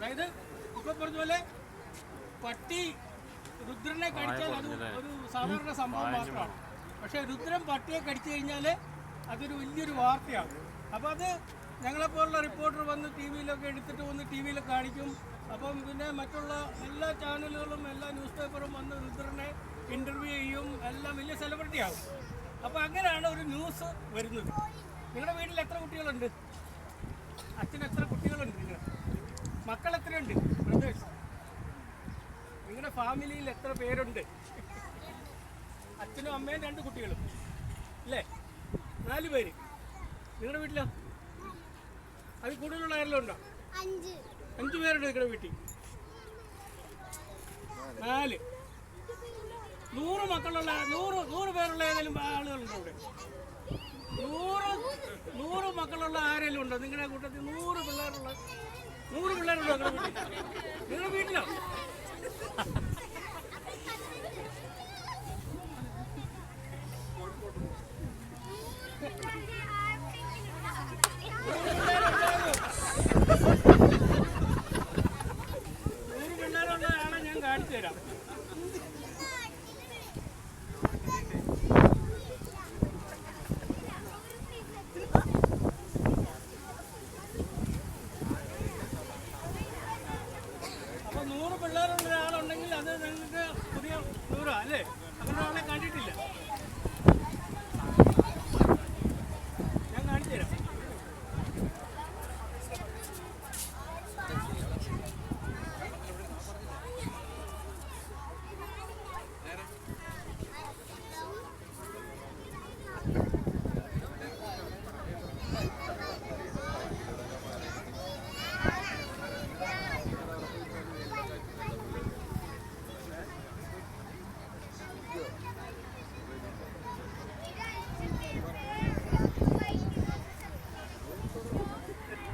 അതായത് ഇപ്പൊ പറഞ്ഞ പോലെ പട്ടി രുദ്രനെ കടിച്ചാൽ അത് ഒരു സാധാരണ സംഭവം മാത്രമാണ്. പക്ഷെ രുദ്രൻ പട്ടിയെ കടിച്ചു കഴിഞ്ഞാൽ അതൊരു വലിയൊരു വാർത്തയാണ്. അപ്പോൾ അത് ഞങ്ങളെപ്പോലുള്ള റിപ്പോർട്ടർ വന്ന് ടി വിയിലൊക്കെ എടുത്തിട്ട് വന്ന് ടി വിയിൽ കാണിക്കും. അപ്പം പിന്നെ മറ്റുള്ള എല്ലാ ചാനലുകളും എല്ലാ ന്യൂസ് പേപ്പറും വന്ന് രുദ്രനെ ഇന്റർവ്യൂ ചെയ്യും. എല്ലാം വലിയ സെലിബ്രിറ്റി ആകും അപ്പോൾ അങ്ങനെയാണ് ഒരു ന്യൂസ് വരുന്നത്. നിങ്ങളുടെ വീട്ടിൽ എത്ര കുട്ടികളുണ്ട്? അച്ഛൻ എത്ര കുട്ടികളുണ്ട്? മക്കൾ എത്രയുണ്ട് ബ്രദേഴ്സ് നിങ്ങളുടെ ഫാമിലിയിൽ എത്ര പേരുണ്ട്? അച്ഛനും അമ്മയും രണ്ട് കുട്ടികളും. അല്ലേ? നാല് പേര്. നിങ്ങളുടെ വീട്ടിലോ? അത് കൂടുതലുള്ള ആരെല്ലാം ഉണ്ടോ? അഞ്ച്. പേരുണ്ട് നിങ്ങളുടെ വീട്ടിൽ. നാല്. നൂറ് മക്കളുള്ള നൂറ് നൂറ് പേരുള്ള ഏതെങ്കിലും ആളുകളുണ്ടോ ഇവിടെ നൂറ് നൂറ് മക്കളുള്ള ആരെങ്കിലും ഉണ്ടോ? നിങ്ങളുടെ കൂട്ടത്തിൽ നൂറ് നിങ്ങളുടെ വീട്ടിലോ? Thank വീട്ടിലോ നൂറ് പിള്ളേരുള്ള ഒരാളുണ്ടെങ്കിൽ അത് നിങ്ങൾക്ക് പുതിയ നൂറ് അല്ലേ? അങ്ങനെ